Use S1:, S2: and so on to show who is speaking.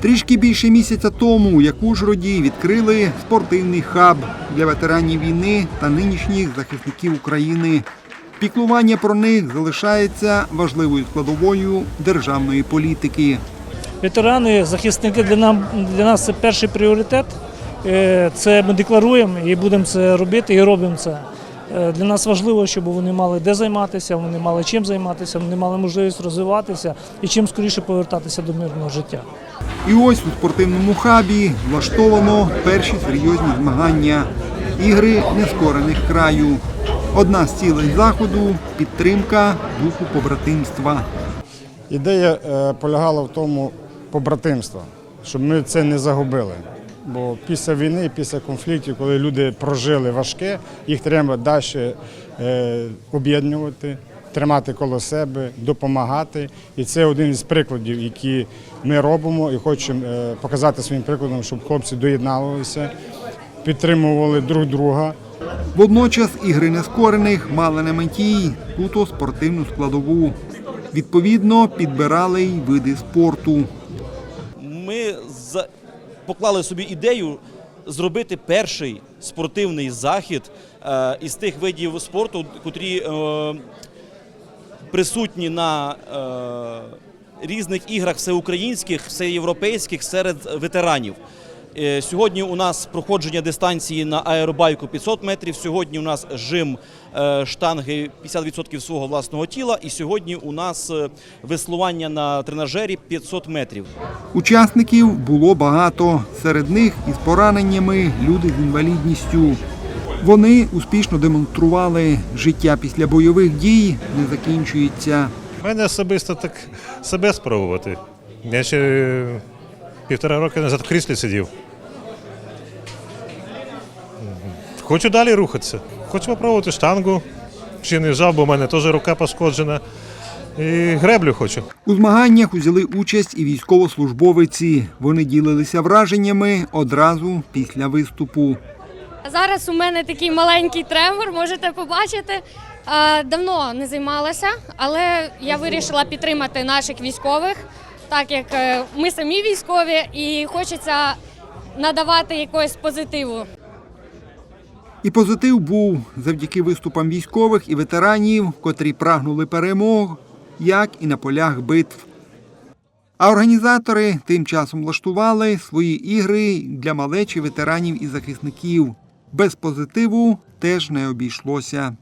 S1: Трішки більше місяця тому, як у Ужгороді відкрили спортивний хаб для ветеранів війни та нинішніх захисників України. Піклування про них залишається важливою складовою державної політики.
S2: Ветерани, захисники для нам для нас це перший пріоритет. Е, Це ми декларуємо і будемо це робити, і робимо це. Е, Для нас важливо, щоб вони мали де займатися, вони мали чим займатися, вони мали можливість розвиватися і чим скоріше повертатися до мирного життя.
S1: І ось у спортивному хабі влаштовано перші серйозні змагання ігри нескорених краю. Одна з цілей заходу підтримка духу побратимства.
S3: Ідея е, полягала в тому побратимства, щоб ми це не загубили. Бо після війни, після конфліктів, коли люди прожили важке, їх треба далі е, об'єднувати, тримати коло себе, допомагати. І це один із прикладів, які ми робимо і хочемо е, показати своїм прикладом, щоб хлопці доєдналися, підтримували друг друга.
S1: Водночас ігри нескорених мали на меті суто спортивну складову. Відповідно, підбирали й види спорту.
S4: ми поклали собі ідею зробити перший спортивний захід е, із тих видів спорту, котрі е, присутні на е, різних іграх всеукраїнських, всеєвропейських серед ветеранів. Е, Сьогодні у нас проходження дистанції на аеробайку 500 метрів. Сьогодні у нас жим е, штанги 50% свого власного тіла. І сьогодні у нас е, веслування на тренажері 500 метрів.
S1: Учасників було багато. Серед них із пораненнями люди з інвалідністю. Вони успішно демонстрували життя після бойових дій не закінчується.
S5: У мене особисто так себе спробувати. Я ще півтора роки назад в кріслі сидів. Хочу далі рухатися. Хочу спробувати штангу. Ще не жав, бо в мене теж рука пошкоджена. І греблю хочу.
S1: У змаганнях узяли участь і військовослужбовиці. Вони ділилися враженнями одразу після виступу.
S6: Зараз у мене такий маленький тремор, можете побачити. Давно не займалася, але я вирішила підтримати наших військових, так як е, ми самі військові, і хочеться надавати якогось позитиву.
S1: І позитив був завдяки виступам військових і ветеранів, котрі прагнули перемог, як і на полях битв. А організатори тим часом влаштували свої ігри для малечі ветеранів і захисників. Без позитиву теж не обійшлося.